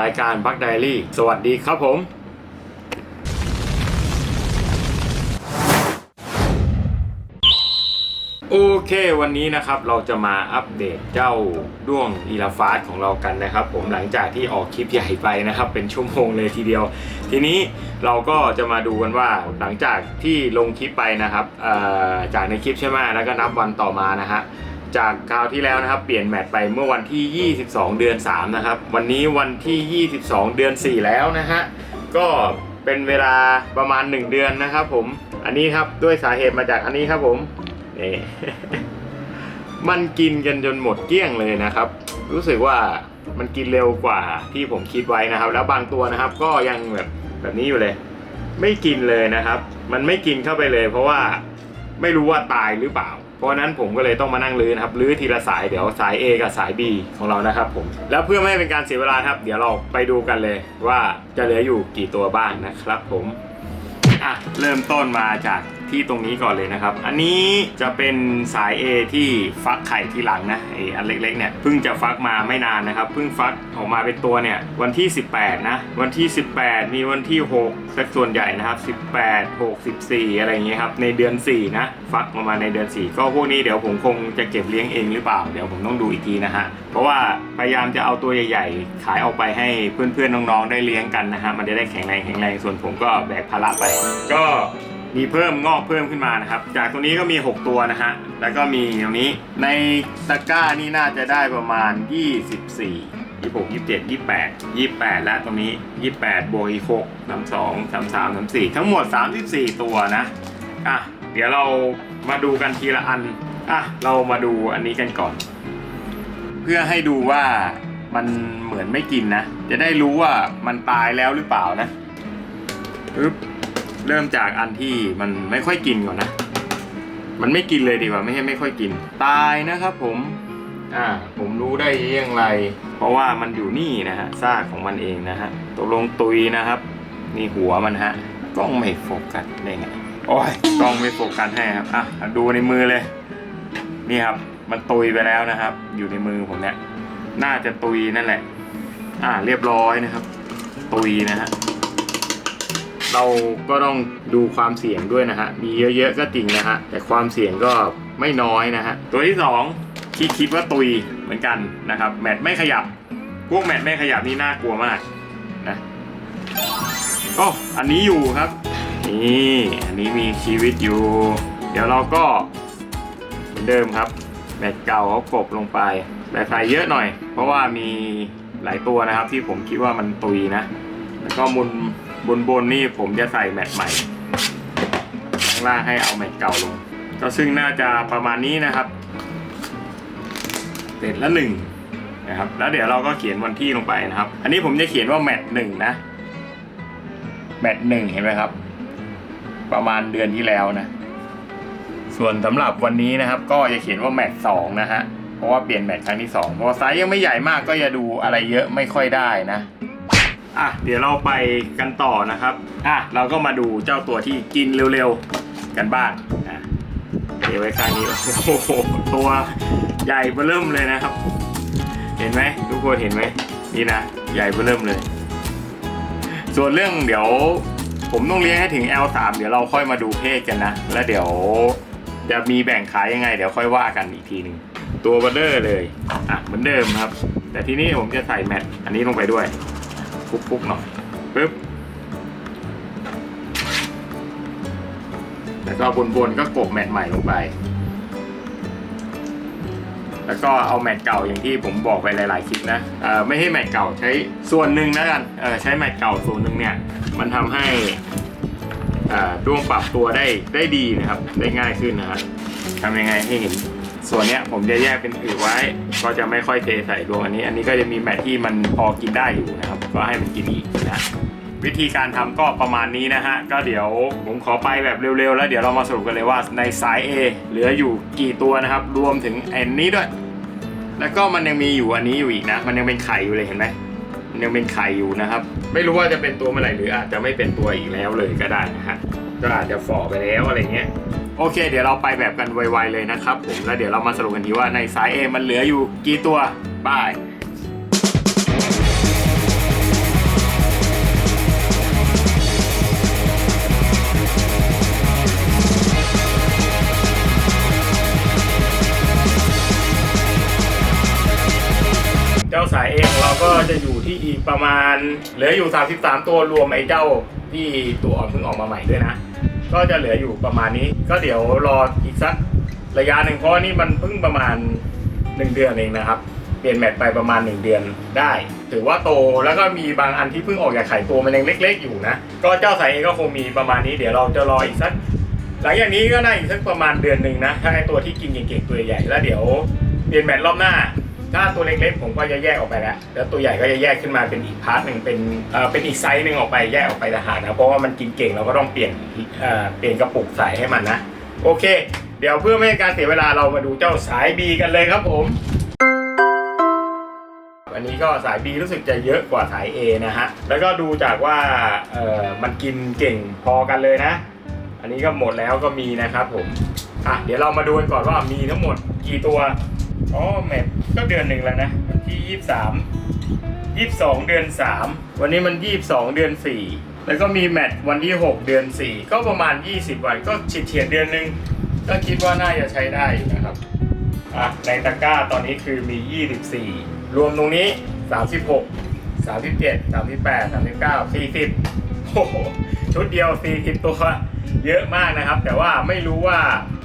รายการบักไดรี่ สวัสดีครับผมโอเควันนี้นะครับเราจะมาอัปเดตเจ้าด้วงอีลาฟาสของเรากันนะครับ ผมหลังจากที่ออกคลิปใหญ่ไปนะครับ เป็นชั่วโมงเลยทีเดียว ทีนี้เราก็จะมาดูกันว่าหลังจากที่ลงคลิปไปนะครับจากในคลิปใช่ไหมแล้วก็นับวันต่อมานะฮะ จากคราวที่แล้วนะครับ เปลี่ยนแมตช์ไปเมื่อวันที่ 22 เดือน 3 นะครับ วันนี้วันที่ 22 เดือน 4 แล้วนะฮะ ก็เป็นเวลาประมาณ 1 เดือนนะครับผม อันนี้ครับด้วยสาเหตุมาจากอันนี้ครับผมนี่มันกินกันจนหมดเกลี้ยงเลยนะครับ รู้สึกว่ามันกินเร็วกว่าที่ผมคิดไว้นะครับ แล้วบางตัวนะครับก็ยังแบบแบบนี้อยู่เลย ไม่กินเลยนะครับ มันไม่กินเข้าไปเลย เพราะว่าไม่รู้ว่าตายหรือเปล่า ราะฉะนั้นผมก็เลยต้องมานั่งลื้อนะครับลื้อทีละสายเดี๋ยวสาย A กับสาย B ของเรานะครับผมแล้วเพื่อไม่ให้เป็นการเสียเวลาครับ เดี๋ยวเราไปดูกันเลยว่าจะเหลืออยู่กี่ตัวบ้างนะครับผมอะเริ่มต้นมาจาก ที่ตรงนี้ก่อนเลยนะครับ อันนี้จะเป็นสาย A ที่ฟักไข่ทีหลังนะไออันเล็กๆเนี่ยเพิ่งจะฟักมาไม่นานนะครับเพิ่งฟักออกมาเป็นตัวเนี่ยวันที่ 18 นะ วันที่ 18 มีวันที่6สักส่วนใหญ่นะครับ 18 6 14 อะไรอย่างเงี้ยครับในเดือน 4 นะ ฟักออกมาในเดือน 4 ก็พวกนี้เดี๋ยวผมคงจะเก็บเลี้ยงเองหรือเปล่า เดี๋ยวผมต้องดูอีกทีนะฮะเพราะว่าพยายามจะเอาตัวใหญ่ๆ ขายออกไปให้เพื่อนๆน้องๆได้เลี้ยงกันนะฮะมันจะได้แข็งแรงแข็งแรงส่วนผมก็แบกภาระไป ก็ มีเพิ่มงอกเพิ่มขึ้นมานะครับ จากตรงนี้ก็มี 6 ตัวนะฮะ แล้วก็มีตรงนี้ในตะกร้านี่น่าจะได้ประมาณ 24 26 27 28 28 แล้วตรงนี้ 28บวกอีก6 32 33 34 ทั้งหมด 34 ตัวนะ อะ เดี๋ยวเรามาดูกันทีละอัน อะ เรามาดูอันนี้กันก่อน เพื่อให้ดูว่ามันเหมือนไม่กินนะ จะได้รู้ว่ามันตายแล้วหรือเปล่านะปึ๊บ เริ่มจากอันที่มันไม่ค่อยกินก่อนนะ มันไม่กินเลยดีกว่าไม่ใช่ไม่ค่อยกิน ตายนะครับผม อ่า ผมรู้ได้ยังไงเพราะว่ามันอยู่นี่นะฮะซากของมันเองนะฮะตกลงตุยนะครับ นี่หัวมันฮะกล้องไม่โฟกัสได้ไงโอ้ยกล้องไม่โฟกัสให้ครับอะดูในมือเลย นี่ครับ มันตุยไปแล้วนะครับ อยู่ในมือผมเนี่ยน่าจะตุยนั่นแหละ อ่าเรียบร้อยนะครับ ตุยนะฮะ เราก็ต้องดูความเสี่ยงด้วยนะฮะ มีเยอะๆก็จริงนะฮะ แต่ความเสี่ยงก็ไม่น้อยนะฮะ ตัวที่สองที่คิดว่าตุยเหมือนกันนะครับ แมทไม่ขยับ พวกแมทไม่ขยับนี่น่ากลัวมากนะโอ้อันนี้อยู่ครับ นี่อันนี้มีชีวิตอยู่ เดี๋ยวเราก็เหมือนเดิมครับ แมทเก่าเขากบลงไปแต่ใส่เยอะหน่อย เพราะว่ามีหลายตัวนะครับที่ผมคิดว่ามันตุยนะ แล้วก็มุน บนบนนี่ผมจะใส่แมตช์ใหม่ ข้างล่างให้เอาแมตช์เก่าลง ก็ซึ่งน่าจะประมาณนี้นะครับ เสร็จละหนึ่งนะครับ แล้วเดี๋ยวเราก็เขียนวันที่ลงไปนะครับ อันนี้ผมจะเขียนว่าแมตช์หนึ่งนะ แมตช์หนึ่งเห็นไหมครับ ประมาณเดือนที่แล้วนะ ส่วนสำหรับวันนี้นะครับ ก็จะเขียนว่าแมตช์สองนะฮะ เพราะว่าเปลี่ยนแมตช์ครั้งที่สองเพราะไซส์ยังไม่ใหญ่มากก็จะดูอะไรเยอะไม่ค่อยได้นะ อะเดี๋ยวเราไปกันต่อนะครับอะเราก็มาดูเจ้าตัวที่กินเร็วๆกันบ้างอะเดี๋ยวไว้ข้างนี้โอ้โหตัวใหญ่เบ้อเริ่มเลยนะครับ เห็นไหมทุกคนเห็นไหมนี่นะใหญ่เบ้อเริ่มเลย ส่วนเรื่องเดี๋ยวผมต้องเลี้ยงให้ถึง L3 เดี๋ยวเราค่อยมาดูเพศกันนะ แล้วเดี๋ยวจะมีแบ่งขายยังไง เดี๋ยวค่อยว่ากันอีกทีหนึ่งตัวเบลเลอร์เลย อะเหมือนเดิมครับ แต่ทีนี้ผมจะใส่แมทอันนี้ลงไปด้วย ฟุกๆหน่อยปึ๊บแล้วก็บนๆก็กบแมตช์ใหม่ลงไป แล้วก็เอาแมตช์เก่าอย่างที่ผมบอกไปหลายๆคลิปนะเอ่อไม่ให้แมตช์เก่าใช้ส่วนหนึ่งนะกันเออใช้แมตช์เก่าส่วนหนึ่งเนี่ยมันทำให้อ่าดวงปรับตัวได้ได้ดีนะครับ ได้ง่ายขึ้นนะครับทำยังไงให้เห็นส่วนเนี้ยผมจะแยกเป็นอือไว้ ก็จะไม่ค่อยเทใส่ดวงอันนี้ อันนี้ก็จะมีแมทที่มันพอกินได้อยู่นะครับ ก็ให้มันกินอีกนะวิธีการทำก็ประมาณนี้นะฮะ ก็เดี๋ยวผมขอไปแบบเร็วๆ แล้วเดี๋ยวเรามาสรุปกันเลยว่าในสาย A เหลืออยู่กี่ตัวนะครับ รวมถึงอันนี้ด้วย แล้วก็มันยังมีอยู่อันนี้อยู่อีกนะ มันยังเป็นไข่อยู่เลยเห็นไหมมันยังเป็นไข่อยู่นะครับ ไม่รู้ว่าจะเป็นตัวเมื่อไหร่หรืออาจจะไม่เป็นตัวอีกแล้วเลยก็ได้นะฮะก็อาจจะฝ่อไปแล้วอะไรเงี้ยโอเค เดี๋ยวเราไปแบบกันไวๆเลยนะครับผมแล้วเดี๋ยวเรามาสรุปกันทีว่าในสาย A มันเหลืออยู่กี่ตัวบาย ที่อีกประมาณเหลืออยู่ 33 ตัวรวมไอ้เจ้าที่ตัวอ่อนเพิ่งออกมาใหม่ด้วยนะ ก็จะเหลืออยู่ประมาณนี้ ก็เดี๋ยวรออีกสักระยะหนึ่งเพราะว่านี่มันเพิ่งประมาณ 1 เดือนเองนะครับ เปลี่ยนแมตช์ไปประมาณ 1 เดือนได้ ถือว่าโตแล้วก็มีบางอันที่เพิ่งออกจากไข่ตัวมันยังเล็ก ๆ อยู่นะ ก็เจ้าสายเอก็คงมีประมาณนี้เดี๋ยวเราจะรออีกสักหลังจากนี้ก็น่าอีกสักประมาณเดือนหนึ่งนะถ้าไอตัวที่กินเก่งๆตัวใหญ่แล้วเดี๋ยวเปลี่ยนแมตช์รอบหน้า ถ้าตัวเล็กๆผมก็จะแยกออกไปแล้ว แล้วตัวใหญ่ก็จะแยกขึ้นมาเป็นอีกพาร์ทหนึ่งเป็นเอ่อเป็นอีกไซส์หนึ่งออกไปแยกออกไปต่างหากนะเพราะว่ามันกินเก่งเราก็ต้องเปลี่ยนเอ่อเปลี่ยนกระปุกใส่ให้มันนะ โอเค เดี๋ยวเพื่อไม่ให้การเสียเวลาเรามาดูเจ้าสาย B กันเลยครับผม อันนี้ก็สาย B รู้สึกจะเยอะกว่าสาย A นะฮะ แล้วก็ดูจากว่าเออมันกินเก่งพอกันเลยนะ อันนี้ก็หมดแล้วก็มีนะครับผม อะเดี๋ยวเรามาดูกันก่อนว่ามีทั้งหมดกี่ตัว อ๋อแมทก็เดือนหนึ่งแล้วนะวันที่ยี่สามยี่สองเดือนสามวันนี้มันยี่สองเดือนสี่แล้วก็มีแมทวันที่หกเดือนสี่ก็ประมาณยี่สิบวันก็ฉีดเฉียดเดือนหนึ่งก็คิดว่าน่าจะใช้ได้นะครับอะในตะกร้าตอนนี้คือมี 24 รวมตรงนี้ 36 37 38 39 40โอ้โหชุดเดียว 40 ตัว เยอะมากนะครับ แต่ว่าไม่รู้ว่า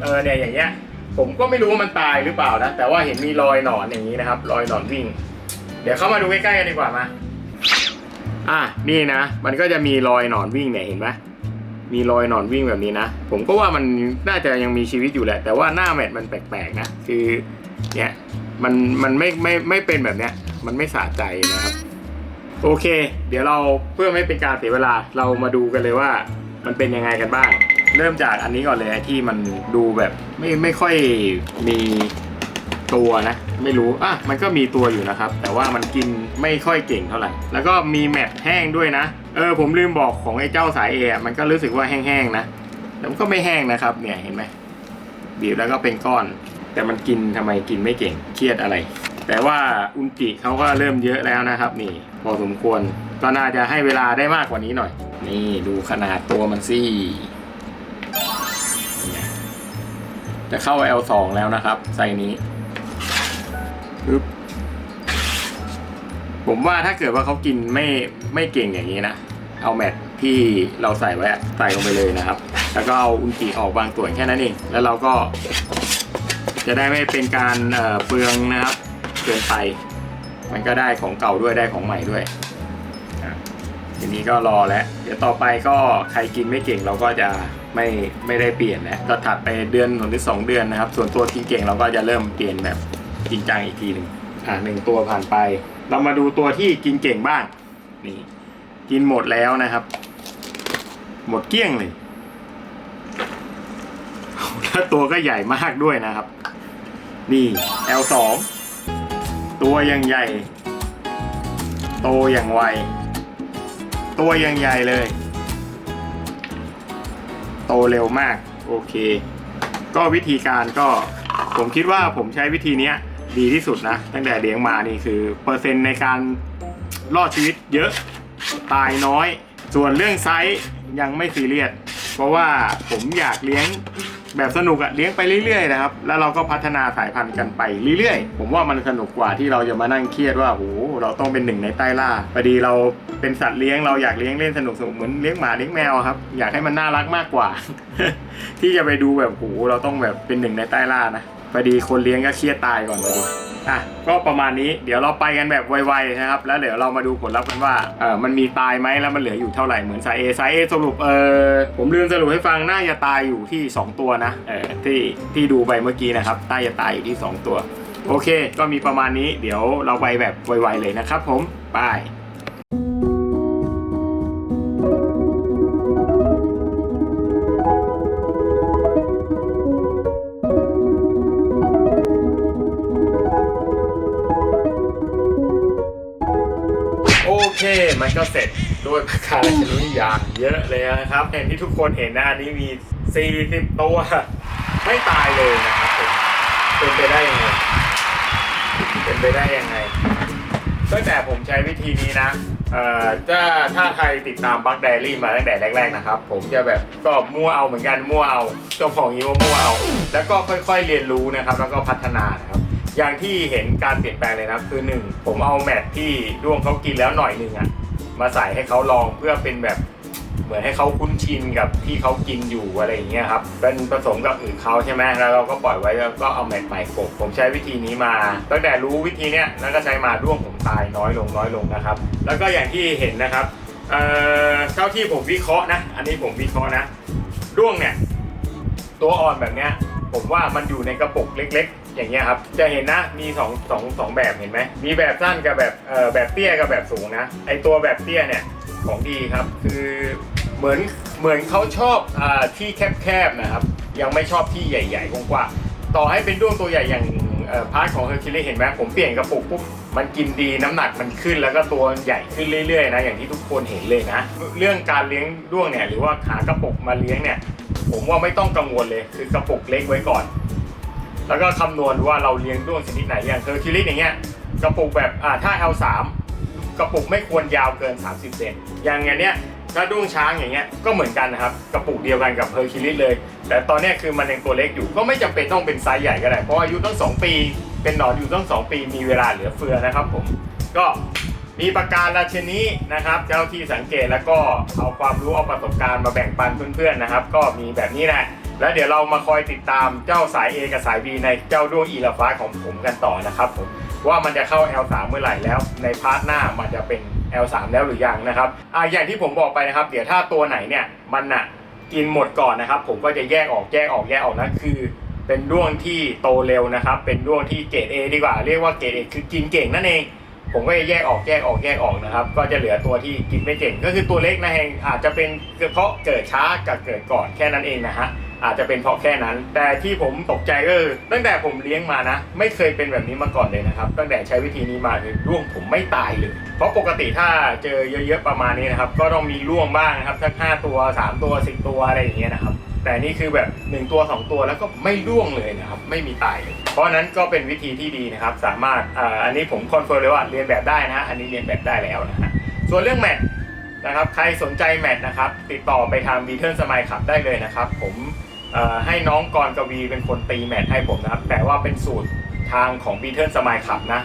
เออเนี่ยอย่างเงี้ย ผมก็ไม่รู้ว่ามันตายหรือเปล่านะ แต่ว่าเห็นมีรอยหนอนอย่างนี้นะครับ รอยหนอนวิ่ง เดี๋ยวเข้ามาดูใกล้ๆกันดีกว่ามา อะนี่นะ มันก็จะมีรอยหนอนวิ่งเนี่ยเห็นไหมมีรอยหนอนวิ่งแบบนี้นะ ผมก็ว่ามันน่าจะยังมีชีวิตอยู่แหละ แต่ว่าหน้าแมทมันแปลกๆนะ คือเนี่ยมันมันไม่ไม่ไม่เป็นแบบเนี้ย มันไม่สะใจนะครับ โอเค เดี๋ยวเราเพื่อไม่เป็นการเสียเวลาเรามาดูกันเลยว่า มันเป็นยังไงกันบ้าง เริ่มจากอันนี้ก่อนเลยที่มันดูแบบไม่ไม่ค่อยมีตัวนะ ไม่รู้อะมันก็มีตัวอยู่นะครับ แต่ว่ามันกินไม่ค่อยเก่งเท่าไหร่ แล้วก็มีแมทแห้งด้วยนะ เออผมลืมบอกของไอ้เจ้าสายเอะมันก็รู้สึกว่าแห้งๆนะแต่มันก็ไม่แห้งนะครับ เนี่ยเห็นไหมบีบแล้วก็เป็นก้อน แต่มันกินทำไมกินไม่เก่งเครียดอะไร แต่ว่าอุนจิเขาก็เริ่มเยอะแล้วนะครับ นี่ พอสมควรก็น่าจะให้เวลาได้มากกว่านี้หน่อย นี่ดูขนาดตัวมันสิ จะเข้า L2 แล้วนะครับไซนี้ปึ๊บผมว่าถ้าเกิดว่าเขากินไม่ไม่เก่งอย่างนี้นะ เอาแมทที่เราใส่ไว้ใส่ลงไปเลยนะครับ แล้วก็เอาอุนจิออกบางส่วนแค่นั้นเอง แล้วเราก็ จะได้ไม่เป็นการเปลืองนะครับเกินไป มันก็ได้ของเก่าด้วยได้ของใหม่ด้วยทีนี้ก็รอแล้ว เดี๋ยวต่อไปก็ใครกินไม่เก่งเราก็จะ ไม่ไม่ได้เปลี่ยนแล้วก็ถัดไปเดือนหรือสองเดือนนะครับ ส่วนตัวกินเก่งเราก็จะเริ่มเปลี่ยนแบบจริงจังอีกทีหนึ่งอะหนึ่งตัวผ่านไป เรามาดูตัวที่กินเก่งบ้างนี่กินหมดแล้วนะครับ หมดเกลี้ยงเลยแล้วตัวก็ใหญ่มากด้วยนะครับ นี่ L2 ตัวยังใหญ่ โตอย่างไว ตัวยังใหญ่เลย โตเร็วมากโอเค ก็วิธีการก็ผมคิดว่าผมใช้วิธีนี้ดีที่สุดนะ ตั้งแต่เลี้ยงมานี่คือเปอร์เซ็นต์ในการรอดชีวิตเยอะตายน้อย ส่วนเรื่องไซส์ยังไม่ซีเรียสเพราะว่าผมอยากเลี้ยง แบบสนุกอะเลี้ยงไปเรื่อยๆนะครับ แล้วเราก็พัฒนาสายพันธุ์กันไปเรื่อยๆ ผมว่ามันสนุกกว่าที่เราจะมานั่งเครียดว่าโหเราต้องเป็นหนึ่งในใต้ล่าพอดีเราเป็นสัตว์เลี้ยงเราอยากเลี้ยงเล่นสนุกสนุกเหมือนเลี้ยงหมาเลี้ยงแมวครับ อยากให้มันน่ารักมากกว่า ที่จะไปดูแบบโหเราต้องแบบเป็นหนึ่งในใต้ล่านะพอดีคนเลี้ยงก็เครียดตายก่อนพอดี อะก็ประมาณนี้เดี๋ยวเราไปกันแบบไวๆนะครับแล้วเดี๋ยวเรามาดูผลลัพธ์กันว่าเออมันมีตายไหมแล้วมันเหลืออยู่เท่าไหร่เหมือนสายเอสายเอสรุปเออผมลืมสรุปให้ฟังน่าจะตายอยู่ที่ 2 ตัวนะเออที่ที่ดูไปเมื่อกี้นะครับน่าจะตายอยู่ที่ 2 ตัว โอเค ก็มีประมาณนี้เดี๋ยวเราไปแบบไวๆเลยนะครับ ผมไป มันก็เสร็จด้วยประการชนิดอย่างเยอะเลยนะครับเห็นที่ทุกคนเห็นนะอันนี้มี 40 ตัว ไม่ตายเลยนะครับผมเป็นไปได้ยังไงเป็นไปได้ยังไงตั้งแต่ผมใช้วิธีนี้นะเอ่อถ้าถ้าใครติดตามบัคไดรี่มาตั้งแต่แรกๆนะครับ ผมจะแบบก็มั่วเอาเหมือนกันมั่วเอาเจ้าของนี้ว่ามั่วเอา แล้วก็ค่อยๆเรียนรู้นะครับ แล้วก็พัฒนานะครับ อย่างที่เห็นการเปลี่ยนแปลงเลยนะคือหนึ่งผมเอาแมทที่ดวงเขากินแล้วหน่อยหนึ่งอะ มาใส่ให้เขาลองเพื่อเป็นแบบเหมือนให้เขาคุ้นชินกับที่เขากินอยู่อะไรอย่างเงี้ยครับเป็นผสมกับอื่นเขาใช่ไหมแล้วเราก็ปล่อยไว้แล้วก็เอาแมทใหม่กบผมใช้วิธีนี้มา ตั้งแต่รู้วิธีเนี้ยแล้วก็ใช้มาด้วงผมตายน้อยลงน้อยลงนะครับ แล้วก็อย่างที่เห็นนะครับเอ่อเท่าที่ผมวิเคราะห์นะ อันนี้ผมวิเคราะห์นะด้วงเนี่ยตัวอ่อนแบบเนี้ยผมว่ามันอยู่ในกระปุกเล็ก อย่างเงี้ยครับ จะเห็นนะมีสองสองสองแบบเห็นไหม มีแบบสั้นกับแบบเอ่อแบบเตี้ยกับแบบสูงนะ ไอตัวแบบเตี้ยเนี่ยของดีครับ คือเหมือนเหมือนเขาชอบอาที่แคบๆนะครับ ยังไม่ชอบที่ใหญ่ๆกว้างๆต่อให้เป็นด้วงตัวใหญ่อย่างพาร์ทของเฮอร์คิวลิสเห็นไหมผมเปลี่ยนกระปุกปุ๊บมันกินดีน้ำหนักมันขึ้นแล้วก็ตัวใหญ่ขึ้นเรื่อยๆนะอย่างที่ทุกคนเห็นเลยนะ เรื่องการเลี้ยงด้วงเนี่ยหรือว่าหากระปุกมาเลี้ยงเนี่ย ผมว่าไม่ต้องกังวลเลยคือกระปุกเล็กไว้ก่อน แล้วก็คำนวณว่าเราเลี้ยงด้วงชนิดไหนอย่างเทอร์คิลิสอย่างเงี้ยกระปุกแบบอ่าถ้า L3 กระปุกไม่ควรยาวเกิน 30เซนอย่างเงี้ยเนี้ยถ้าด้วงช้างอย่างเงี้ยก็เหมือนกันนะครับกระปุกเดียวกันกับเฮอร์คิลิสเลย แต่ตอนนี้คือมันยังตัวเล็กอยู่ก็ไม่จำเป็นต้องเป็นไซส์ใหญ่ก็ได้เพราะอายุตั้ง2 ปี เป็นหนอนอยู่ตั้ง2 ปีมีเวลาเหลือเฟือนะครับผมก็มีประการราชนี้นะครับ เจ้าที่สังเกตแล้วก็เอาความรู้เอาประสบการณ์มาแบ่งปันเพื่อนๆนะครับ ก็มีแบบนี้แหละ แล้วเดี๋ยวเรามาคอยติดตามเจ้าสาย A กับสาย B ในเจ้าด้วงอีลาฟ้าของผมกันต่อนะครับผมว่ามันจะเข้า L3 เมื่อไหร่แล้ว ในพาร์ทหน้ามันจะเป็น L3 แล้วหรือยังนะครับอ่าอย่างที่ผมบอกไปนะครับ เดี๋ยวถ้าตัวไหนเนี่ยมันน่ะกินหมดก่อนนะครับ ผมก็จะแยกออกแยกออกแยกออกนะคือ เป็นด้วงที่โตเร็วนะครับ เป็นด้วงที่เกรด A ดีกว่าเรียกว่าเกรด A คือกินเก่งนั่นเอง ผมก็จะแยกออกแยกออกแยกออกนะครับ ก็จะเหลือตัวที่กินไม่เก่ง ก็คือตัวเล็กนะเองอาจจะเป็นเพราะเกิดช้ากับเกิดก่อนแค่นั้นเองนะฮะ อาจจะเป็นเพราะแค่นั้น แต่ที่ผมตกใจก็คือตั้งแต่ผมเลี้ยงมานะ ไม่เคยเป็นแบบนี้มาก่อนเลยนะครับ ตั้งแต่ใช้วิธีนี้มาคือร่วงผมไม่ตายเลย เพราะปกติถ้าเจอเยอะๆประมาณนี้นะครับ ก็ต้องมีร่วงบ้างนะครับสักห้าตัวสามตัวสิบตัวอะไรอย่างเงี้ยนะครับ แต่นี่คือแบบ 1 ตัว 2 ตัวแล้วก็ไม่ร่วงเลยนะครับ ไม่มีตายเลย เพราะนั้นก็เป็นวิธีที่ดีนะครับ สามารถออันนี้ผมคอนเฟิร์มเลยว่าเรียนแบบได้นะ อันนี้เรียนแบบได้แล้วนะฮะส่วนเรื่องแมทนะครับ ใครสนใจแมทนะครับ ติดต่อไปทางบีเทิลสมายขับได้เลยนะครับ ผม ให้น้องกรกวีเป็นคนตีแมทให้ผมนะครับ แต่ว่าเป็นสูตรทางของบีเทิลสมายขับนะ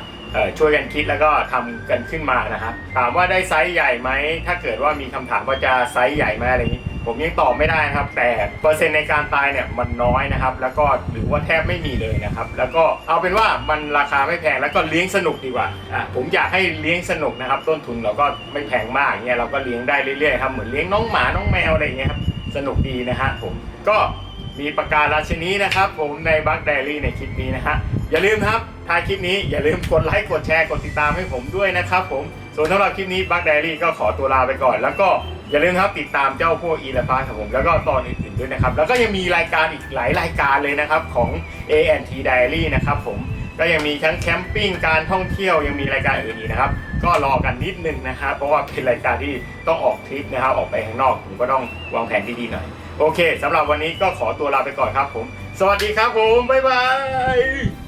ช่วยกันคิดแล้วก็ทำกันขึ้นมานะครับ ถามว่าได้ไซส์ใหญ่ไหม ถ้าเกิดว่ามีคำถามว่าจะไซส์ใหญ่ไหมอะไรนี้ ผมยังตอบไม่ได้นะครับ แต่เปอร์เซ็นต์ในการตายเนี่ยมันน้อยนะครับ แล้วก็หรือว่าแทบไม่มีเลยนะครับ แล้วก็เอาเป็นว่ามันราคาไม่แพงแล้วก็เลี้ยงสนุกดีกว่าอะผมอยากให้เลี้ยงสนุกนะครับ ต้นทุนเราก็ไม่แพงมากเนี่ยเราก็เลี้ยงได้เรื่อยๆครับเหมือนเลี้ยงน้องหมาน้องแมวอะไรอย่างเงี้ยครับสนุกดีนะฮะผมก็ มีประกาศราชนี้นะครับ ผมในบัคไดรี่ในคลิปนี้นะฮะอย่าลืมครับท้ายคลิปนี้อย่าลืมกดไลค์กดแชร์กดติดตามให้ผมด้วยนะครับผมส่วนสำหรับคลิปนี้บัคไดรี่ก็ขอตัวลาไปก่อน แล้วก็อย่าลืมครับติดตามเจ้าพวกอีลาฟาของผมแล้วก็ตอนอื่นๆด้วยนะครับ แล้วก็ยังมีรายการอีกหลายรายการเลยนะครับของ A&T Diary นะครับผมก็ยังมีทั้งแคมปิ้งการท่องเที่ยวยังมีรายการอื่นอีกนะครับ ก็รอกันนิดนึงนะครับเพราะว่าเป็นรายการที่ต้องออกทริปนะครับออกไปข้างนอกผมก็ต้องวางแผนดีๆหน่อย โอเคสำหรับวันนี้ก็ขอตัวลาไปก่อนครับผม สวัสดีครับผม บ๊ายบาย